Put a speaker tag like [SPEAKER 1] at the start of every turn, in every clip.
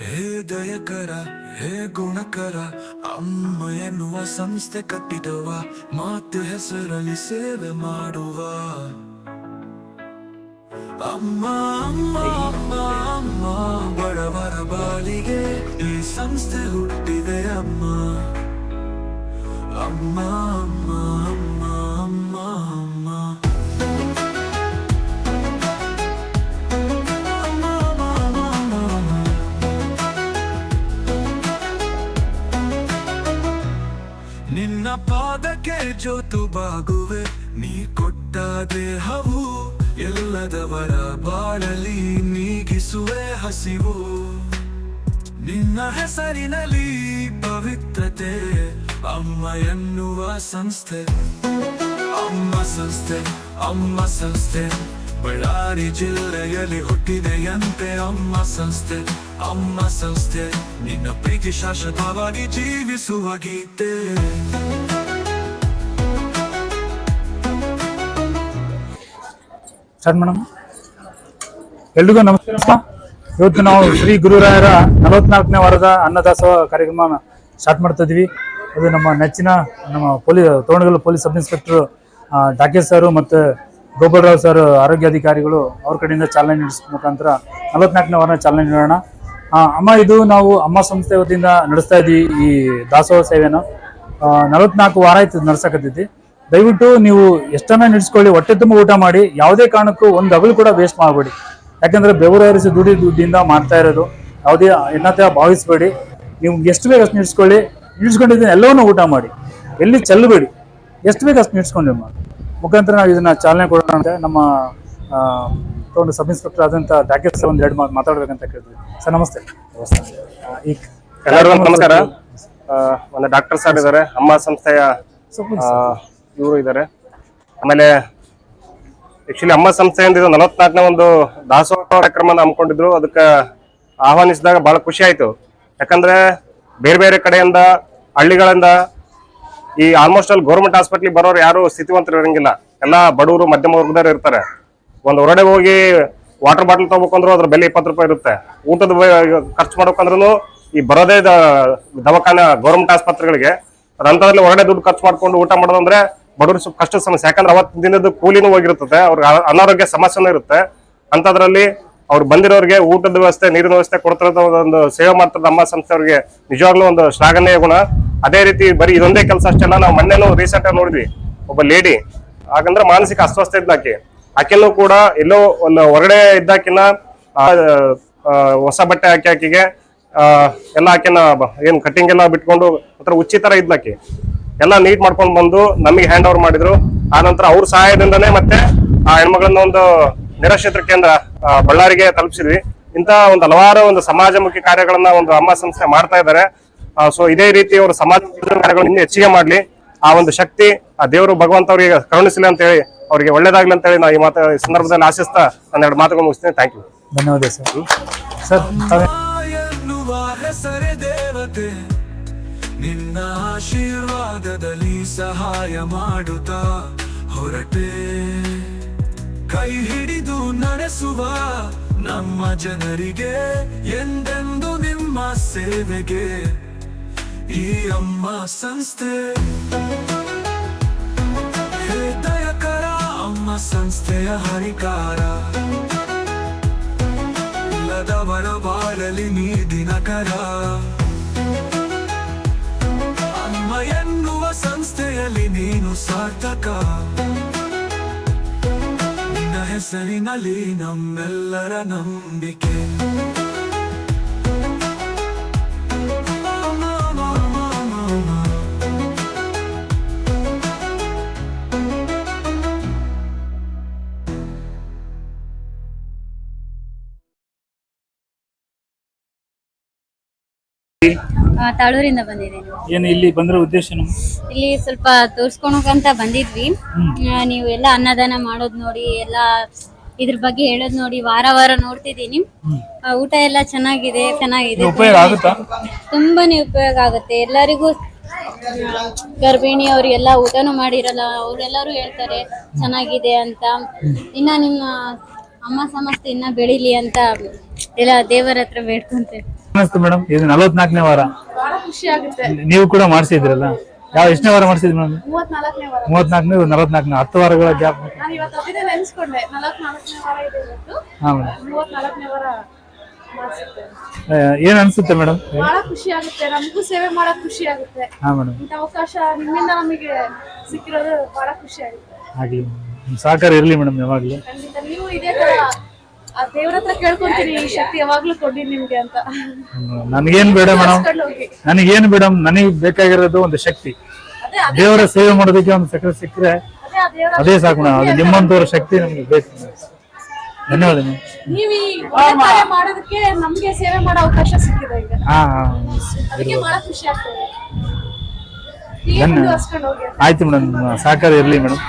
[SPEAKER 1] ಹೇ ದಯಕರ, ಹೇ ಗುಣಕರ, ಅಮ್ಮ ಎನ್ನುವ ಸಂಸ್ಥೆ ಕಟ್ಟಿದವ, ಮಾತು ಹೆಸರಲ್ಲಿ ಸೇವೆ ಮಾಡುವ. ಅಮ್ಮ ಅಮ್ಮ ಅಮ್ಮ ಅಮ್ಮ, ಬಡವರ ಬಾಲಿಗೆ ಈ ಸಂಸ್ಥೆ ಹುಟ್ಟಿದೆ ಅಮ್ಮ. ಅಮ್ಮ ಅಮ್ಮ ದೇಹವು ಎಲ್ಲದವರ ಬಾಳಲಿ ನೀಗಿಸುವೆ ಹಸಿವು. ನಿನ್ನ ಹೆಸರಿನಲ್ಲಿ ಪವಿತ್ರತೆ ಅಮ್ಮ ಎನ್ನುವ ಸಂಸ್ಥೆ. ಅಮ್ಮ ಸಂಸ್ಥೆ ಅಮ್ಮ ಸಂಸ್ಥೆ. ಬಳ್ಳಾರಿ ಜಿಲ್ಲೆಯಲ್ಲಿ ಹುಟ್ಟಿದೆಯಂತೆ ಅಮ್ಮ ಸಂಸ್ಥೆ. ಅಮ್ಮ ಸಂಸ್ಥೆ, ನಿನ್ನ ಪ್ರೀತಿ ಶಾಶ್ವತವಾಗಿ ಜೀವಿಸುವ ಗೀತೆ.
[SPEAKER 2] Start madam? ಎಲ್ರಿಗೂ ನಮಸ್ಕಾರ. ಇವತ್ತು ನಾವು ಶ್ರೀ ಗುರುರಾಯರ ನಲವತ್ನಾಲ್ಕನೇ ವಾರದ ಅನ್ನದಾಸೋಹ ಕಾರ್ಯಕ್ರಮ ಸ್ಟಾರ್ಟ್ ಮಾಡ್ತಾ ಇದ್ವಿ. ಅದು ನಮ್ಮ ನೆಚ್ಚಿನ, ನಮ್ಮ police Thonagallu police sub inspector Dakesh sir ಮತ್ತು ಗೋಪಾಲರಾವ್ ಸರ್ ಆರೋಗ್ಯಾಧಿಕಾರಿಗಳು ಅವ್ರ ಕಡೆಯಿಂದ ಚಾಲನೆ ನಡೆಸ ಮುಖಾಂತರ ನಲವತ್ನಾಲ್ಕನೇ ವಾರ ಚಾಲನೆ ನೀಡೋಣ. ಅಮ್ಮ, ಇದು ನಾವು ಅಮ್ಮ ಸಂಸ್ಥೆ ವತಿಯಿಂದ ನಡೆಸ್ತಾ ಇದ್ವಿ ಈ ದಾಸೋಹ ಸೇವೆನ. ನಲವತ್ನಾಲ್ಕು ವಾರ ಆಯ್ತು ನಡ್ಸಕತ್ತೈತಿ ದಯವಿಟ್ಟು ನೀವು ಎಷ್ಟನ್ನ ನಡೆಸ್ಕೊಳ್ಳಿ ಹೊಟ್ಟೆ ತುಂಬ ಊಟ ಮಾಡಿ ಯಾವುದೇ ಕಾರಣಕ್ಕೂ ಒಂದು ಹಗಲು ಕೂಡ ವೇಸ್ಟ್ ಮಾಡಬೇಡಿ. ಯಾಕಂದ್ರೆ ಬೆವರು ಹರಿಸಿ ದುಡಿ ದುಡ್ಡಿಂದ ಮಾಡ್ತಾ ಇರೋದು ಯಾವುದೇ ಎನ್ನತೆ ಭಾವಿಸಬೇಡಿ. ನೀವು ಎಷ್ಟು ಬೇಕು ಅಷ್ಟು ನಿಡ್ಸ್ಕೊಳ್ಳಿ ನಿಡ್ಸ್ಕೊಂಡಿದ್ದೀನಿ ಎಲ್ಲವನ್ನೂ ಊಟ ಮಾಡಿ. ಎಲ್ಲಿ ಚೆಲ್ಲಬೇಡಿ ಎಷ್ಟು ಬೇಕು ಅಷ್ಟು ನಿಡ್ಸ್ಕೊಂಡು ಮುಖಾಂತರ ನಾವು ಇದನ್ನ ಚಾಲನೆ ಕೊಡೋಣ ಅಂತ ನಮ್ಮ ಒಂದು ತಗೊಂಡು ಸಬ್ ಇನ್ಸ್ಪೆಕ್ಟರ್ ಆದಂತ ಡಾಕ್ಟರ್ ಸರ್ ಒಂದು ಎರಡು ಮಾತು ಮಾತಾಡ್ಬೇಕಂತ ಕೇಳಿದ್ವಿ ಸರ್ ನಮಸ್ತೆ. ಆ, ಈ
[SPEAKER 3] ಎಲ್ಲರಿಗೂ ನಮಸ್ಕಾರ. ಒಂದು ಡಾಕ್ಟರ್ ಸರ್ ಇದ್ದಾರೆ ಅಮ್ಮ ಸಂಸ್ಥೆಯ ಇವರು ಇದ್ದಾರೆ ಆಮೇಲೆ ಆಕ್ಚುಲಿ ಅಮ್ಮ ಸಂಸ್ಥೆಯಿಂದ ಇದು ನಲವತ್ನಾಲ್ಕನೇ ಒಂದು ದಾಸೋಹ ಕಾರ್ಯಕ್ರಮ ಹಮ್ಮಿಕೊಂಡಿದ್ರು. ಅದಕ್ಕೆ ಆಹ್ವಾನಿಸಿದಾಗ ಬಹಳ ಖುಷಿ ಆಯ್ತು. ಯಾಕಂದ್ರೆ ಬೇರೆ ಬೇರೆ ಕಡೆಯಿಂದ, ಹಳ್ಳಿಗಳಿಂದ ಈ ಆಲ್ಮೋಸ್ಟ್ ಅಲ್ಲಿ ಗೌರ್ಮೆಂಟ್ ಹಾಸ್ಪಿಟ್ಲಿಗೆ ಬರೋರು ಯಾರು ಸ್ಥಿತಿವಂತರು ಇರಂಗಿಲ್ಲ ಎಲ್ಲ ಬಡವರು, ಮಧ್ಯಮ ವರ್ಗದವ್ರು ಇರ್ತಾರೆ. ಒಂದು ಹೊರಡೆ ಹೋಗಿ ವಾಟರ್ ಬಾಟಲ್ ತಗೋಬೇಕಂದ್ರೂ ಅದ್ರ ಬೆಲೆ ಇಪ್ಪತ್ತು ರೂಪಾಯಿ ಇರುತ್ತೆ. ಊಟದ ಖರ್ಚು ಮಾಡ್ಬೇಕಂದ್ರೂ ಈ ಬರೋದೇ ದವಾಖಾನೆ ಗೌರ್ಮೆಂಟ್ ಆಸ್ಪತ್ರೆಗಳಿಗೆ. ಅದಂತದ್ರಲ್ಲಿ ಹೊರಗಡೆ ದುಡ್ಡು ಖರ್ಚು ಮಾಡ್ಕೊಂಡು ಊಟ ಮಾಡೋದಂದ್ರೆ ಬಡವರು ಸ್ವಲ್ಪ ಕಷ್ಟದ ಸಮಸ್ಯೆ. ಯಾಕಂದ್ರೆ ಅವತ್ತು ದಿನದ ಕೂಲಿನೂ ಹೋಗಿರ್ತದೆ ಅವ್ರಿಗೆ ಅನಾರೋಗ್ಯ ಸಮಸ್ಯೆನೂ ಇರುತ್ತೆ. ಅಂತದ್ರಲ್ಲಿ ಅವ್ರು ಬಂದಿರೋರಿಗೆ ಊಟದ ವ್ಯವಸ್ಥೆ, ನೀರಿನ ವ್ಯವಸ್ಥೆ ಕೊಡ್ತಿರೋದು ಒಂದು ಸೇವೆ ಮಾಡ್ತಾರೆ ನಮ್ಮ ಸಂಸ್ಥೆ ಅವ್ರಿಗೆ ನಿಜವಾಗ್ಲೂ ಒಂದು ಶ್ಲಾಘನೀಯ ಗುಣ. ಅದೇ ರೀತಿ ಬರೀ ಇದೊಂದೇ ಕೆಲಸ ಅಷ್ಟೆಲ್ಲ ನಾವು ಮೊನ್ನೆನೂ ರೀಸೆಂಟ್ ಆಗಿ ನೋಡಿದ್ವಿ, ಒಬ್ಬ ಲೇಡಿ ಹಾಗಂದ್ರೆ ಮಾನಸಿಕ ಅಸ್ವಸ್ಥ ಇದ್ದಾಕೆ. ಆಕೆನೂ ಕೂಡ ಎಲ್ಲೋ ಒಂದು ಹೊರಗಡೆ ಇದ್ದಾಕಿನ ಹೊಸ ಬಟ್ಟೆ ಹಾಕಿ ಆಕೆಗೆ ಎಲ್ಲ ಆಕೆನ ಏನು ಕಟ್ಟಿಂಗ್ ಎಲ್ಲ ಬಿಟ್ಕೊಂಡು ಒಂಥರ ಉಚ್ಚಿ ತರ ಇದ್ಲಾಕಿ ಎಲ್ಲ ನೀಟ್ ಮಾಡ್ಕೊಂಡು ಬಂದು ನಮಗೆ ಹ್ಯಾಂಡ್ ಓವರ್ ಮಾಡಿದ್ರು. ಆ ನಂತರ ಅವ್ರ ಸಹಾಯದಿಂದನೇ ಮತ್ತೆ ಆ ಹೆಣ್ಮಗಳನ್ನ ಒಂದು ನಿರಾಶ್ರಿತ ಕೇಂದ್ರ ಬಳ್ಳಾರಿಗೆ ತಲುಪಿಸಿದ್ವಿ. ಇಂತ ಒಂದು ಹಲವಾರು ಒಂದು ಸಮಾಜಮುಖಿ ಕಾರ್ಯಗಳನ್ನ ಒಂದು ಅಮ್ಮ ಸಂಸ್ಥೆ ಮಾಡ್ತಾ ಇದ್ದಾರೆ ಸೊ ಇದೇ ರೀತಿ ಅವರು ಸಮಾಜ ಕಾರ್ಯಗಳನ್ನ ಇನ್ನೂ ಹೆಚ್ಚಿಗೆ ಮಾಡ್ಲಿ. ಆ ಒಂದು ಶಕ್ತಿ ಆ ದೇವರು ಭಗವಂತ ಅವರಿಗೆ ಕರುಣಿಸಲಿ ಅಂತ ಹೇಳಿ ಅವರಿಗೆ ಒಳ್ಳೇದಾಗ್ಲಿ ಅಂತ ಹೇಳಿ ನಾವು ಈ ಮಾತು ಈ ಸಂದರ್ಭದಲ್ಲಿ ಆಶಿಸ್ತಾ ಎರಡು ಮಾತುಗಳು ಮುಗಿಸ್ತೀನಿ. ಥ್ಯಾಂಕ್ ಯು
[SPEAKER 2] ಧನ್ಯವಾದ ಸರ್. ಸರ್
[SPEAKER 1] ಆಶೀರ್ವಾದದಲ್ಲಿ ಸಹಾಯ ಮಾಡುತ್ತಾ ಹೊರಟೆ. ಕೈ ಹಿಡಿದು ನಡೆಸುವ ನಮ್ಮ ಜನರಿಗೆ ಎಂದೆಂದು ನಿಮ್ಮ ಸೇವೆಗೆ? ಈ ಅಮ್ಮ ಸಂಸ್ಥೆ. ಹೃದಯಕರ ಅಮ್ಮ ಸಂಸ್ಥೆಯ ಹರಿಕಾರ. ಇಲ್ಲದವರ ಬಾಳಲಿ ನೀ ದಿನಕರ ಸಂಸ್ಥೆಯಲ್ಲಿ ನೀನು ಸಾರ್ಥಕ. ನಿನ್ನ ಹೆಸರಿನಲ್ಲಿ ನಮ್ಮೆಲ್ಲರ ನಂಬಿಕೆ.
[SPEAKER 4] ತಾಳೂರಿಂದ ಬಂದಿದ್ದೀನಿ.
[SPEAKER 2] ಏನು ಇಲ್ಲಿ ಬಂದಿರೋ ಉದ್ದೇಶ?
[SPEAKER 4] ಇಲ್ಲಿ ಸ್ವಲ್ಪ ತೋರ್ಸ್ಕೊಳಕಂತ ಬಂದಿದ್ವಿ. ಆ, ನೀವು ಎಲ್ಲ ಅನ್ನದಾನ ಮಾಡೋದ್ ನೋಡಿ ಎಲ್ಲ ಇದ್ರ ಬಗ್ಗೆ ಹೇಳೋದ್ ನೋಡಿ ವಾರ ವಾರ ನೋಡ್ತಿದ್ದೀನಿ. ಆ, ಊಟ ಎಲ್ಲ ಚೆನ್ನಾಗಿದೆ ಚೆನ್ನಾಗಿದೆ.
[SPEAKER 2] ಉಪಯೋಗ ಆಗುತ್ತಾ?
[SPEAKER 4] ತುಂಬಾನೇ ಉಪಯೋಗ ಆಗುತ್ತೆ. ಎಲ್ಲರಿಗೂ ಗರ್ಭಿಣಿ ಅವ್ರಿಗೆಲ್ಲ ಊಟನೂ ಮಾಡಿರಲ್ಲ ಅವ್ರೆಲ್ಲರೂ ಹೇಳ್ತಾರೆ ಚೆನ್ನಾಗಿದೆ ಅಂತ. ಇನ್ನ ನಿಮ್ಮ ಅಮ್ಮ ಸಮಸ್ಯೆ ಇನ್ನ ಬೆಳಿಲಿ ಅಂತ ಎಲ್ಲ ದೇವರ ಹತ್ರ ಬೇಡ್ಕೊಂತೇವೆ
[SPEAKER 2] ಅನಿಸ್ತು ಮೇಡಮ್. ಇದು ನಲವತ್ನಾಲ್ಕನೇ ವಾರ.
[SPEAKER 5] ಬಹಳ ಖುಷಿ ಆಗುತ್ತೆ.
[SPEAKER 2] ನೀವು ಕೂಡ ಮಾಡಿಸಿದ್ರಲ್ಲ ಯಾವ ಎಷ್ಟನೇ ವಾರ ಮಾಡಿಸಿದ್ರಿ ಮೇಡಮ್?
[SPEAKER 5] ಮೂವತ್ನಾಲ್ಕನೇ ವಾರ.
[SPEAKER 2] ಮೂವತ್ನಾಲ್ಕನೇ ನಲವತ್ನಾಲ್ಕನೇ ಹತ್ತು ವಾರಗಳ ಗ್ಯಾಪ್.
[SPEAKER 5] ನಾನು ಇವತ್ತು ಅದನ್ನೇ ನೆನ್ಸ್ಕೊಂಡೆ. ನಲವತ್ನಾಲ್ಕನೇ ವಾರ ಇದೆ ಇವತ್ತು.
[SPEAKER 2] ಹಾ ಮೇಡಮ್.
[SPEAKER 5] ಮೂವತ್ನಾಲ್ಕನೇ ವಾರ
[SPEAKER 2] ಏನ್ ಅನ್ಸುತ್ತೆ ಮೇಡಮ್?
[SPEAKER 5] ಬಹಳ ಖುಷಿ ಆಗುತ್ತೆ. ನಮಗೂ ಸೇವೆ ಮಾಡಕ್ ಖುಷಿ ಆಗುತ್ತೆ.
[SPEAKER 2] ಹಾ ಮೇಡಮ್.
[SPEAKER 5] ಇಂಥ ಅವಕಾಶ ನಿಮ್ಮಿಂದ ನಮಗೆ ಸಿಕ್ಕಿರೋದು ಬಹಳ ಖುಷಿ ಆಗುತ್ತೆ.
[SPEAKER 2] ಆಗ್ಲಿ ನಿಮ್ ಸಹಕಾರ ಇರ್ಲಿ ಮೇಡಮ್ ಯಾವಾಗ್ಲೂ.
[SPEAKER 5] ಖಂಡಿತ. ನೀವು ಇದೇ ತರ ಆ ದೇವ್ರ ಹತ್ರ ಕೇಳ್ಕೊಂತೀರಿ ಈ ಶಕ್ತಿ ಯಾವಾಗ್ಲೂ ಕೊಡಿ ನಿಮ್ಗೆ ಅಂತ.
[SPEAKER 2] ನನಗೇನ್ ಬೇಡ ಮೇಡಮ್.
[SPEAKER 5] ಹೋಗಿ.
[SPEAKER 2] ನನಗೇನ್ ಮೇಡಮ್ ನನಗೆ ಬೇಕಾಗಿರೋದು ಒಂದು ಶಕ್ತಿ.
[SPEAKER 5] ಅದೇ ಅದೇ
[SPEAKER 2] ದೇವರ ಸೇವೆ ಮಾಡೋದಕ್ಕೆ ಒಂದು ಸಕ್ರೆ ಸಿಕ್ಕರೆ
[SPEAKER 5] ಅದೇ ಆ ದೇವರ
[SPEAKER 2] ಅದೇ ಸಾಕು ಮೇಡಮ್. ಅದು ನಿಮ್ಮಂತವ್ರ ಶಕ್ತಿ ನಮ್ಗೆ ಬೇಕು ಧನ್ಯವಾದ ಮೇಡಮ್
[SPEAKER 5] ನೀವು ಈ ಒಳ್ಳೆ ಕಾರ್ಯ ಮಾಡೋದಕ್ಕೆ ನಮ್ಗೆ ಸೇವೆ ಮಾಡೋ ಅವಕಾಶ ಸಿಕ್ಕಿದೆ ಈಗ.
[SPEAKER 2] ಹಾ ಹಾ.
[SPEAKER 5] ಅದಕ್ಕೆ ಬಹಳ ಖುಷಿ ಆಗ್ತದೆ. ಹೀಗೆ ಮುಂದುವರ್ಸ್ಕೊಂಡು ಹೋಗಿ ಅಂತ.
[SPEAKER 2] ಆಯ್ತು ಮೇಡಮ್ ಸಹಕಾರ ಇರ್ಲಿ ಮೇಡಮ್.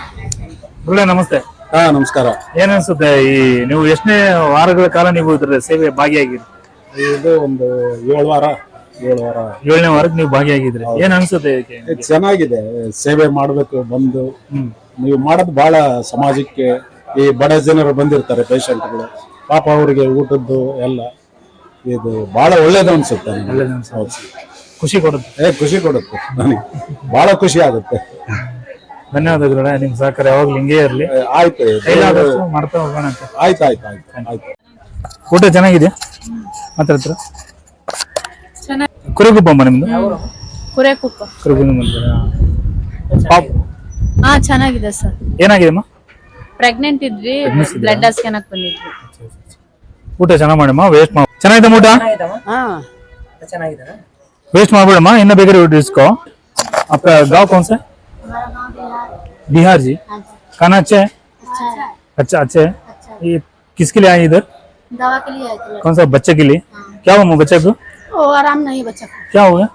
[SPEAKER 2] ಒಳ್ಳೆ ನಮಸ್ತೆ.
[SPEAKER 6] ಹಾ ನಮಸ್ಕಾರ.
[SPEAKER 2] ಏನನ್ಸುತ್ತೆ ಅನ್ಸುತ್ತೆ? ಈ ನೀವು ಎಷ್ಟನೇ ವಾರಗಳ ಕಾಲ ನೀವು ಇದ್ರ ಸೇವೆ ಭಾಗಿಯಾಗಿರಿ
[SPEAKER 6] ಇದು ಒಂದು ಏಳು ವಾರ ಏಳು ವಾರ.
[SPEAKER 2] ಏಳನೇ ವಾರಕ್ಕೆ ನೀವು ಭಾಗಿಯಾಗಿದ್ರಿ. ಏನ್ ಅನ್ಸುತ್ತೆ ಇದಕ್ಕೆ
[SPEAKER 6] ಇದು ಚೆನ್ನಾಗಿದೆ. ಸೇವೆ ಮಾಡಬೇಕು ಬಂದು. ನೀವು ಮಾಡೋದು ಬಹಳ ಸಮಾಜಕ್ಕೆ ಈ ಬಡ ಜನರು ಬಂದಿರ್ತಾರೆ ಪೇಷಂಟ್ಗಳು. ಪಾಪ ಅವರಿಗೆ ಊಟದ್ದು ಎಲ್ಲ ಇದು ಬಹಳ ಒಳ್ಳೇದು ಅನ್ಸುತ್ತೆ ನನಗೆ.
[SPEAKER 2] ಒಳ್ಳೇದು ಅನ್ಸುತ್ತೆ.
[SPEAKER 6] ಹೌದು.
[SPEAKER 2] ಖುಷಿ ಕೊಡುತ್ತೆ.
[SPEAKER 6] ಏ ಖುಷಿ ಕೊಡುತ್ತೆ. ನನಗೆ ಬಹಳ ಖುಷಿ ಆಗುತ್ತೆ.
[SPEAKER 2] ಧನ್ಯವಾದಗಳು ನಿಮ್ ಸಹಕಾರ ಯಾವಾಗ್ಲೂ ಹಿಂಗೇ ಇರ್ಲಿ.
[SPEAKER 6] ಆಯ್ತು
[SPEAKER 2] ಮಾಡ್ತಾ ಹೋಗೋಣ ಅಂತ.
[SPEAKER 6] ಆಯ್ತು ಆಯ್ತು ಆಯ್ತು ಆಯ್ತು.
[SPEAKER 2] ಊಟ ಚೆನ್ನಾಗಿದೆ ಮಾತಾಡ್ತೀರ ಕುರಿಗುಬ್ಬಮ್ಮ ನಿಮ್ದು?
[SPEAKER 5] ಕುರೇಕುಪ್ಪ. ಹಾ. ಚೆನ್ನಾಗಿದೆ ಸರ್.
[SPEAKER 2] ಏನಾಗಿದೆ
[SPEAKER 5] ಪ್ರೆಗ್ನೆಂಟ್ ಇದ್ವಿ ಬ್ಲಡ್ ಹಾಸ್ಕ್ಯಾನ್ ಹಾಕಿ ಬಂದಿದ್ವಿ.
[SPEAKER 2] ಊಟ ಚೆನ್ನಾಗಿ ಮಾಡಮ್ಮ ವೇಸ್ಟ್ ಮಾಡ ಚೆನ್ನಾಗಿದೆ ಊಟ ವೇಸ್ಟ್ ಮಾಡ್ಬೇಡಮ್ಮ ಇನ್ನ ಬೇಕಾದ್ರೆ ಇಸ್ಕೋ. ಅಪ್ಪ ಗಾವ್ ಕೌನ್ಸೆ बिहार हाँ जी? खाना अच्छा है? अच्छा अच्छा, अच्छा, अच्छा है? ये किसके लिए आए इधर?
[SPEAKER 7] दवा के लिए आए
[SPEAKER 2] कौन सा बच्चे के लिए? हाँ। क्या हुआ बच्चे को?
[SPEAKER 7] ओ, आराम नहीं बच्चा
[SPEAKER 2] क्या हो गया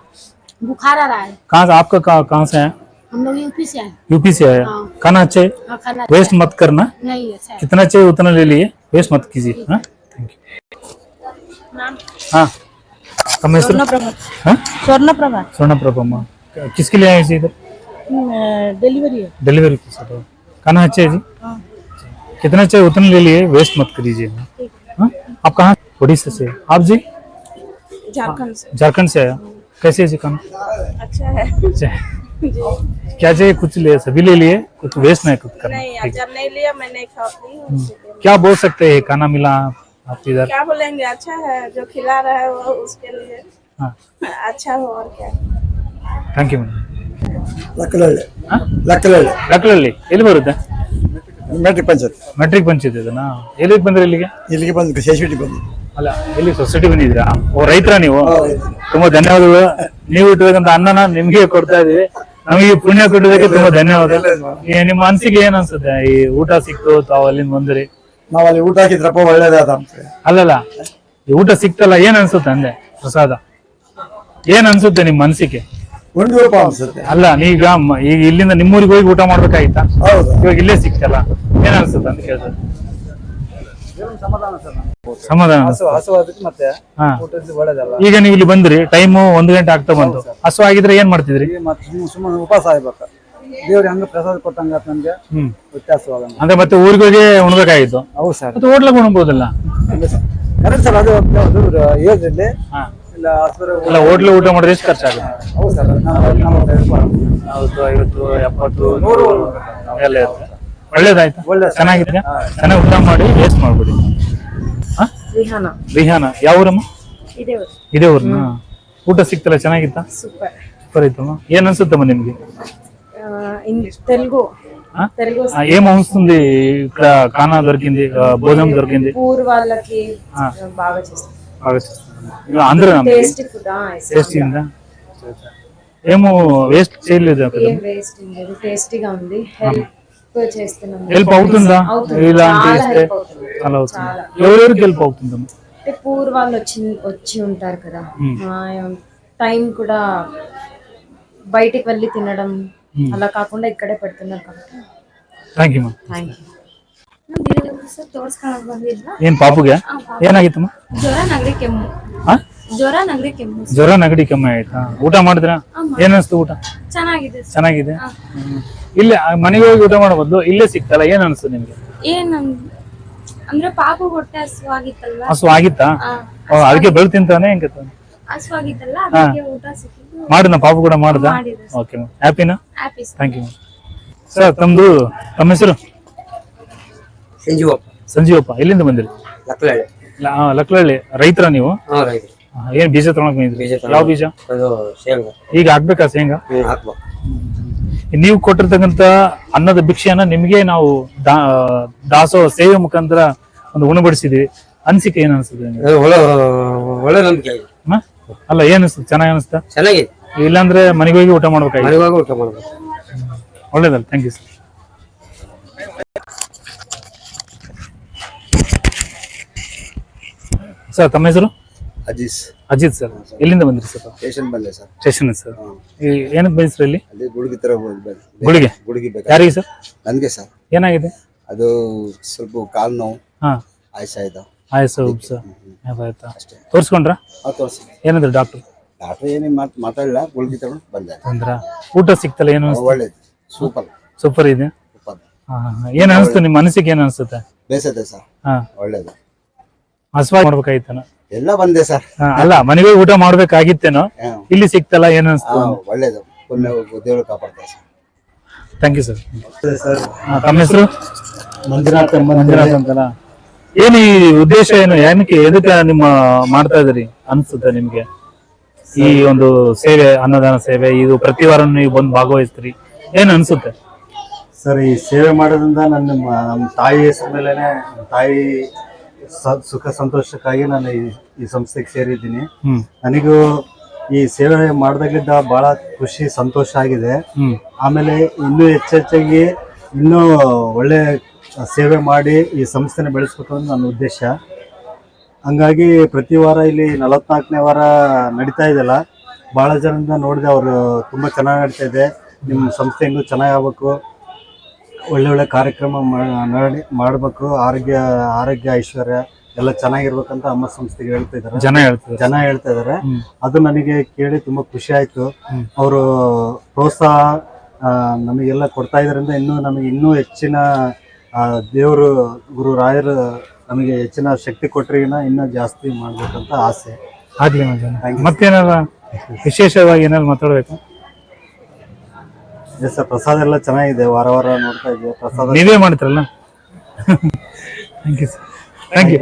[SPEAKER 7] बुखार आ रहा है।
[SPEAKER 2] कहाँ से आपका कहाँ से है
[SPEAKER 7] हम लोग यूपी से आए।
[SPEAKER 2] यूपी से आया
[SPEAKER 7] हाँ।
[SPEAKER 2] खाना अच्छे
[SPEAKER 7] अच्छा
[SPEAKER 2] वेस्ट मत करना।
[SPEAKER 7] नहीं अच्छा
[SPEAKER 2] कितना चाहिए उतना ले लिए। वेस्ट मत कीजिए। थैंक यू हाँ। स्वर्ण प्रभा
[SPEAKER 7] स्वर्ण प्रभा
[SPEAKER 2] स्वर्ण प्रभा किसके लिए आए इधर?
[SPEAKER 7] डिलीवरी है।
[SPEAKER 2] डिलीवरी के साथ। खाना अच्छा है जी? हाँ। कितना अच्छा चाहिए उतना ले लिए वेस्ट मत करीजिए हाँ? आप कहाँ? उड़ीसा से। आप जी?
[SPEAKER 5] झारखंड से।
[SPEAKER 2] झारखंड से आया। कैसे है जी खाना?
[SPEAKER 5] अच्छा है।
[SPEAKER 2] अच्छा है। जी। क्या चाहिए? कुछ ले सभी ले लिए? कुछ वेस्ट नहीं कुछ करना। नहीं
[SPEAKER 5] नहीं नहीं लिया मैंने हम्म।
[SPEAKER 2] क्या बोल सकते हैं? खाना मिला आप इधर।
[SPEAKER 5] क्या बोलेंगे? अच्छा है। जो खिला रहा है वो उसके लिए।
[SPEAKER 2] हाँ।
[SPEAKER 5] अच्छा हो और क्या।
[SPEAKER 2] Thank you madam
[SPEAKER 8] Lakkalahalli Lakkalahalli
[SPEAKER 2] Lakkalahalli ಎಲ್ಲಿ ಬರುತ್ತೆ?
[SPEAKER 8] ಮೆಟ್ರಿಕ್ ಪಂಚಾಯತ್
[SPEAKER 2] ಮೆಟ್ರಿಕ್ ಪಂಚಾಯತ್ ಇದನ್ನ? ಎಲ್ಲಿಗೆ ಬಂದ್ರೆ ಇಲ್ಲಿಗೆ?
[SPEAKER 8] ಇಲ್ಲಿಗೆ ಬಂದು ಶೇಷವಿಟಿ ಬಂದು
[SPEAKER 2] ಅಲ್ಲ ಇಲ್ಲಿ ಸೊಸೈಟಿ ಬಂದಿದ್ದೀರಾ? ಓ ರೈತರ ನೀವು? ತುಂಬಾ ಧನ್ಯವಾದಗಳು. ನೀವು ಇಟ್ಟಿರ್ತಕ್ಕಂಥ ಅನ್ನನ ನಿಮ್ಗೆ ಕೊಡ್ತಾ ಇದೀವಿ ನಮಗೆ ಪುಣ್ಯ ಕೊಟ್ಟಿದ್ದಕ್ಕೆ ತುಂಬಾ ಧನ್ಯವಾದ. ನಿಮ್ಮ ಮನ್ಸಿಗೆ ಏನ್ ಅನ್ಸುತ್ತೆ? ಈ ಊಟ ಸಿಕ್ತು ತಾವು ಅಲ್ಲಿಂದ ಬಂದ್ರಿ.
[SPEAKER 8] ನಾವು ಅಲ್ಲಿ ಊಟ ಹಾಕಿದ್ರಪ್ಪ ಒಳ್ಳೇದಾದ ಅಂತ
[SPEAKER 2] ಅಲ್ಲಲ್ಲ ಈ ಊಟ ಸಿಕ್ತಲ್ಲ ಏನ್ ಅನ್ಸುತ್ತೆ ಅಂದೆ? ಪ್ರಸಾದ. ಏನ್ ಅನ್ಸುತ್ತೆ ನಿಮ್ ಮನ್ಸಿಗೆ
[SPEAKER 8] ಉಂಡಿವಪ್ಪ ಅನ್ಸುತ್ತೆ.
[SPEAKER 2] ಅಲ್ಲ ನೀಗ ಮ- ಈಗ ಇಲ್ಲಿಂದ ನಿಮ್ಮೂರಿಗೆ ಹೋಗಿ ಊಟ ಮಾಡ್ಬೇಕಾಗಿತ್ತಾ
[SPEAKER 8] ಹೌದು.
[SPEAKER 2] ಇವಾಗ ಇಲ್ಲೇ ಸಿಕ್ತಲ್ಲ ಏನ್ ಅನ್ಸುತ್ತೆ ಅಂತ ಕೇಳ್ತಾರೆ ಸಮಾಧಾನ ಹಸು
[SPEAKER 8] ಹಸುವಾದಕ್ಕೆ ಮತ್ತೆ
[SPEAKER 2] ಹಾ.
[SPEAKER 8] ಊಟದ್ದು ಒಳ್ಳೇದಲ್ಲ.
[SPEAKER 2] ಈಗ ನೀವು ಇಲ್ಲಿ ಬಂದ್ರಿ ಟೈಮು ಒಂದು ಗಂಟೆ ಆಗ್ತಾ ಬಂತು. ಹಸು ಆಗಿದ್ರೆ ಏನ್ ಮಾಡ್ತಿದ್ರಿ?
[SPEAKER 8] ಮತ್ತೆ ಸುಮ್ಮನೆ ಸುಮ್ಮನೆ ಉಪವಾಸ ಆಗ್ಬೇಕು. ದೇವ್ರಿಗೆ ಹಂಗ ಪ್ರಸಾದ ಕೊಟ್ಟಂಗ ನಮ್ಗೆ
[SPEAKER 2] ಹ್ಮ್.
[SPEAKER 8] ವ್ಯತ್ಯಾಸವಾಗಂಗ
[SPEAKER 2] ಅಂದ್ರೆ ಮತ್ತೆ ಊರಿಗೆ ಹೋಗಿ ಉಣ್ಬೇಕಾಗಿತ್ತು.
[SPEAKER 8] ಹೌದು ಸರ್.
[SPEAKER 2] ಮತ್ತೆ ಹೋಟ್ಲಾಗ ಉಣ್ಬೋದಲ್ಲ?
[SPEAKER 8] Correct sir. ಅದು ಏಜ್ ಇಲ್ಲಿ
[SPEAKER 2] ಹಾ.
[SPEAKER 8] ಇಲ್ಲ
[SPEAKER 2] ಹೋಟ್ಲು ಊಟ ಮಾಡಿದ್ರೆ ಎಷ್ಟು ಖರ್ಚಾಗ
[SPEAKER 8] ಹೌದು
[SPEAKER 2] ಐವತ್ತು ಎಪ್ಪತ್ತು ನೂರು ಎಲ್ಲ ಒಳ್ಳೇದಾಯ್ತು
[SPEAKER 8] ಒಳ್ಳೆ
[SPEAKER 2] ಚೆನ್ನಾಗಿ ಊಟ ಮಾಡಿ ವೇಸ್ಟ್ ಮಾಡ್ಬಿಡಿ
[SPEAKER 5] ರಿಹಾನ
[SPEAKER 2] ಯಾವ ಊರಮ್ಮ
[SPEAKER 5] ಇದೇ
[SPEAKER 2] ಊರ್ನ ಊಟ ಸಿಕ್ತಲ್ಲ ಚೆನ್ನಾಗಿತ್ತ
[SPEAKER 5] ಸೂಪರ್
[SPEAKER 2] ಇತ್ತಮ್ಮ ಏನ್ ಅನ್ಸುತ್ತಮ್ಮ ನಿಮ್ಗೆ
[SPEAKER 5] తెలుగు
[SPEAKER 2] ఏం వస్తుంది ఇక్కడ కానా దొరికింది భోజనం దొరికింది
[SPEAKER 5] బాగా చేస్తారు
[SPEAKER 2] ఆంధ్ర ఏమో వేస్ట్ చేయలేదు
[SPEAKER 5] టేస్టీగా ఉంది. హెల్ప్
[SPEAKER 2] అవుతుందా? ఇలాంటి అలా అవుతుంది? ఎవరెవరికి హెల్ప్
[SPEAKER 5] పూర్ వాళ్ళు వచ్చి వచ్చి ఉంటారు కదా. టైం కూడా బయటికి వెళ్ళి తినడం అలా కాకుండా ఇక్కడే పెడుతున్నారు కాబట్టి. థ్యాంక్ యూ
[SPEAKER 4] థ్యాంక్ యూ
[SPEAKER 2] ಏನ್ ಪಾಪುಗೆ? ಏನಾಗಿತ್ತಮ್ಮ?
[SPEAKER 4] ಜ್ವರ ನಗಡಿ ಕೆಮ್ಮು. ಜ್ವರ ನಗಡಿ ಕೆಮ್ಮು.
[SPEAKER 2] ಜ್ವರ ನೆಗಡಿ ಕಮ್ಮಿ ಆಯ್ತಾ? ಊಟ ಮಾಡಿದ್ರ? ಏನ್ ಅನ್ಸ್ತು ಊಟ?
[SPEAKER 4] ಚೆನ್ನಾಗಿದೆ.
[SPEAKER 2] ಚೆನ್ನಾಗಿದೆ. ಇಲ್ಲೇ ಮನೆಗೆ ಹೋಗಿ ಊಟ ಮಾಡೋ ಬದಲು ಇಲ್ಲೇ ಸಿಕ್ತಲ್ಲ ಏನ್ ಅನ್ಸ್ತು ನಿಮ್ಗೆ?
[SPEAKER 4] ಏನ್ ಅಂದ್ರೆ ಪಾಪು ಹೊಟ್ಟೆ
[SPEAKER 2] ಹಸು ಆಗಿತ್ತಾ
[SPEAKER 4] ಆ,
[SPEAKER 2] ಓ, ಅದಕ್ಕೆ ಬೆಳ್ ತಿಂತಾನೆ ಹೆಂಗ
[SPEAKER 9] ಹಸುವಾಗಿತ್ತಲ್ಲ ಅದಕ್ಕೆ ಊಟ ಸಿಕ್ಕಿದ್ದು
[SPEAKER 2] ಮಾಡಿದ ಪಾಪ ಕೂಡ ಮಾಡ್ದ ಓಕೆ ಹ್ಯಾಪಿನಾ
[SPEAKER 9] ಹ್ಯಾಪಿ
[SPEAKER 2] ಥ್ಯಾಂಕ್ ಯು ಸರ್ ತಮ್ಮದು ತಮ್ಮ ಹೆಸರು?
[SPEAKER 8] ಸಂಜೀವಪ್ಪ.
[SPEAKER 2] ಸಂಜೀವಪ್ಪ ಎಲ್ಲಿಂದ ಬಂದಿರಿ?
[SPEAKER 8] ಲಕ್ಕಲಹಳ್ಳಿ
[SPEAKER 2] ರೈತರ ನೀವು?
[SPEAKER 8] ಹಾ
[SPEAKER 2] ಏನ್ ಬೀಜ ತಗೊಳಕ್
[SPEAKER 8] ಬೀಜ
[SPEAKER 2] ಯಾವ ಬೀಜ?
[SPEAKER 8] ಅದು ಶೇಂಗಾ.
[SPEAKER 2] ಈಗ ಹಾಕ್ಬೇಕಾ ಶೇಂಗಾ?
[SPEAKER 8] ಹಾಕ್ಬೇಕು.
[SPEAKER 2] ನೀವು ಕೊಟ್ಟಿರ್ತಕ್ಕಂತ ಅನ್ನದ ಭಿಕ್ಷೆಯನ್ನ ನಿಮಗೆ ನಾವು ದಾಸೋ ದಾಸೋಹ ಸೇವೆ ಮುಖಾಂತರ ಒಂದು ಉಣಬಡಿಸಿದ್ವಿ ಅನ್ಸಿಕೆ ಏನ್ ಅನ್ಸುತ್ತೆ ನಿಮ್ಗೆ?
[SPEAKER 8] ಅದು ಒಳ್ಳೆ ಒಳ್ಳೆ ನಂಬಿಕೆ ಆಗಿದೆ.
[SPEAKER 2] ಹ? ಅಲ್ಲ ಏನ್ ಅನ್ಸುತ್ತೆ? ಚೆನ್ನಾಗಿ ಅನಿಸ್ತಾ
[SPEAKER 8] ಚೆನ್ನಾಗಿದೆ.
[SPEAKER 2] ಇಲ್ಲಾಂದ್ರೆ ಮನೆಗೆ ಹೋಗಿ ಊಟ ಮಾಡ್ಬೇಕಾಗಿ
[SPEAKER 8] ಮನೆವಾಗ ಊಟ ಮಾಡ್ಬೇಕು.
[SPEAKER 2] ಒಳ್ಳೇದಲ್ಲ ಥ್ಯಾಂಕ್ ಯು ಸರ್ ಸರ್ ತಮ್ಮ ಹೆಸರು?
[SPEAKER 10] ಅಜಿತ್
[SPEAKER 2] ಅಜಿತ್ ಸರ್. ಎಲ್ಲಿಂದ ಬಂದ್ರಿ ಸರ್?
[SPEAKER 10] ಸ್ಟೇಷನ್ ಬಂದೆ ಸರ್.
[SPEAKER 2] Station sir. ಏನಕ್ಕೆ ಬಂದ್ರಿ ಸರ್ ಇಲ್ಲಿ?
[SPEAKER 10] ಅಲ್ಲಿ ಗುಳಿಗೆ ತರ ಹೋಗ್ಬೇಕು.
[SPEAKER 2] ಗುಳಿಗೆ
[SPEAKER 10] ಗುಡುಗಿ? ಬೇಕು
[SPEAKER 2] ಯಾರಿಗೆ ಸರ್?
[SPEAKER 10] ನನಗೆ ಸರ್.
[SPEAKER 2] ಏನಾಗಿದೆ?
[SPEAKER 10] ಅದು ಸ್ವಲ್ಪ ಕಾಲು ನೋವು
[SPEAKER 2] ಹಾ.
[SPEAKER 10] ಆಯ್ಸ ಇದೆ
[SPEAKER 2] ಆಯ್ತು ಸರ್. ಉಪ್ಸ ಆಯ್ತಾ. ತೋರಿಸ್ಕೊಂಡ್ರಾ?
[SPEAKER 10] ಆ ತೋರಿಸಿ
[SPEAKER 2] ಏನಂದ್ರೆ ಡಾಕ್ಟರ್
[SPEAKER 10] ಡಾಕ್ಟರ್ ಏನೇ ಮಾತು ಮಾತಾಡಲ್ಲ ಗುಳಿಗೆ ತಗೊಂಡು ಬಂದೆ.
[SPEAKER 2] ಅಂದ್ರ ಊಟ ಸಿಕ್ತಲ್ಲ ಏನು
[SPEAKER 10] ಒಳ್ಳೇದು. ಸೂಪರ್.
[SPEAKER 2] ಸೂಪರ್ ಇದೆ
[SPEAKER 10] ಸೂಪರ್.
[SPEAKER 2] ಹಾ, ಹಾ, ಹಾ. ಏನ್ ಅನಿಸ್ತು ನಿಮ್ಮ ಅನಿಸಿಕೆ ಏನ್ ಅನ್ಸುತ್ತೆ?
[SPEAKER 10] ಬೇಸತ್ತೆ ಸರ್.
[SPEAKER 2] ಹಾ.
[SPEAKER 10] ಒಳ್ಳೇದು.
[SPEAKER 2] ಹಸುವಾಗಿ ಮಾಡ್ಬೇಕಾಗಿತ್ತೇನೋ.
[SPEAKER 10] ಎಲ್ಲ ಬಂದೆ ಸರ್.
[SPEAKER 2] ಹಾ, ಅಲ್ಲ ಮನೆಗೆ ಊಟ ಮಾಡ್ಬೇಕಾಗಿತ್ತೇನೋ? ಇಲ್ಲಿ ಸಿಕ್ತಲ್ಲ ಏನ್ ಅನ್ಸ್ತು?
[SPEAKER 10] ಒಳ್ಳೇದು. ಪುಣ್ಯ ದೇವರು ಕಾಪಾಡ್ತಾರೆ ಸರ್.
[SPEAKER 2] Thank you sir. ತಮ್ಮ ಹೆಸರು?
[SPEAKER 6] ಮಂಜುನಾಥ್
[SPEAKER 2] ಮಂಜುನಾಥ್ ಅಂತಲ್ಲ? ಏನ್ ಈ ಉದ್ದೇಶ ಏನು? ಏನಕ್ಕೆ ಎದಕ್ಕೆ ನಿಮ್ಮ ಮಾಡ್ತಾ ಇದ್ರಿ ಅನ್ಸುತ್ತೆ ನಿಮ್ಗೆ? ಈ ಒಂದು ಸೇವೆ ಅನ್ನದಾನ ಸೇವೆ ಇದು ಪ್ರತಿ ವಾರ ನೀವು ಬಂದು ಭಾಗವಹಿಸ್ತೀರಿ. ಏನ್ ಅನ್ಸುತ್ತೆ?
[SPEAKER 6] ಸರ್ ಈ ಸೇವೆ ಮಾಡೋದ್ರಿಂದ ನನ್ನ ನಮ್ಮ ತಾಯಿ ಹೆಸರು ಮೇಲೆನೆ ನಮ್ಮ ತಾಯಿ ಸುಖ ಸಂತೋಷಕ್ಕಾಗಿ ನಾನು ಈ ಈ ಸಂಸ್ಥೆಗೆ ಸೇರಿದ್ದೀನಿ.
[SPEAKER 2] ಹ್ಮ್.
[SPEAKER 6] ನನಗೂ ಈ ಸೇವೆ ಮಾಡಿದಾಗಿದ್ದ ಬಹಳ ಖುಷಿ ಸಂತೋಷ ಆಗಿದೆ.
[SPEAKER 2] ಹ್ಮ್.
[SPEAKER 6] ಆಮೇಲೆ ಇನ್ನೂ ಹೆಚ್ಚೆಚ್ಚಾಗಿ ಇನ್ನೂ ಒಳ್ಳೆ ಸೇವೆ ಮಾಡಿ ಈ ಸಂಸ್ಥೆನ ಬೆಳೆಸ್ಬೇಕು ಅನ್ನೋದು ನನ್ನ ಉದ್ದೇಶ. ಹಂಗಾಗಿ ಪ್ರತಿ ವಾರ ಇಲ್ಲಿ ನಲವತ್ನಾಲ್ಕನೇ ವಾರ ನಡೀತಾ ಇದೆಯಲ್ಲ ಭಾಳ ಜನರಿಂದ ನೋಡಿದೆ ಅವರು ತುಂಬ ಚೆನ್ನಾಗಿ ನಡೀತಾ ಇದೆ. ನಿಮ್ಮ ಸಂಸ್ಥೆ ಇನ್ನೂ ಚೆನ್ನಾಗಿ ಆಗ್ಬೇಕು. ಒಳ್ಳೆ ಒಳ್ಳೆ ಕಾರ್ಯಕ್ರಮ ಮಾಡಿ ಮಾಡಬೇಕು. ಆರೋಗ್ಯ ಆರೋಗ್ಯ ಐಶ್ವರ್ಯ ಎಲ್ಲ ಚೆನ್ನಾಗಿರ್ಬೇಕಂತ ಅಮ್ಮ ಸಂಸ್ಥೆಗೆ ಹೇಳ್ತಾ ಇದ್ದಾರೆ.
[SPEAKER 2] ಜನ ಹೇಳ್ತಾರೆ
[SPEAKER 6] ಜನ ಹೇಳ್ತಾ ಇದ್ದಾರೆ. ಅದು ನನಗೆ ಕೇಳಿ ತುಂಬಾ ಖುಷಿ ಆಯ್ತು. ಅವರು ಪ್ರೋತ್ಸಾಹ ನಮಗೆಲ್ಲ ಕೊಡ್ತಾ ಇದರಿಂದ ಇನ್ನೂ ನಮಗೆ ಇನ್ನೂ ಹೆಚ್ಚಿನ ದೇವರು ಗುರು ರಾಯರು ನಮಗೆ ಹೆಚ್ಚಿನ ಶಕ್ತಿ ಕೊಟ್ರಿಗಿನ ಇನ್ನೂ ಜಾಸ್ತಿ ಮಾಡ್ಬೇಕಂತ ಆಸೆ.
[SPEAKER 2] ಆಗ್ಲಿ. ಮತ್ತೇನಾರ ವಿಶೇಷವಾಗಿ ಏನಾದ್ರು ಮಾತಾಡ್ಬೇಕು?
[SPEAKER 6] ಸರ್. ಪ್ರಸಾದ ಎಲ್ಲ ಚೆನ್ನಾಗಿದೆ. ವಾರ ವಾರ ನೋಡ್ತಾ ಇದ್ದೀವಿ ಪ್ರಸಾದ
[SPEAKER 2] ನೀವೇ ಮಾಡ್ತೀರಲ್ಲ? Thank you thank you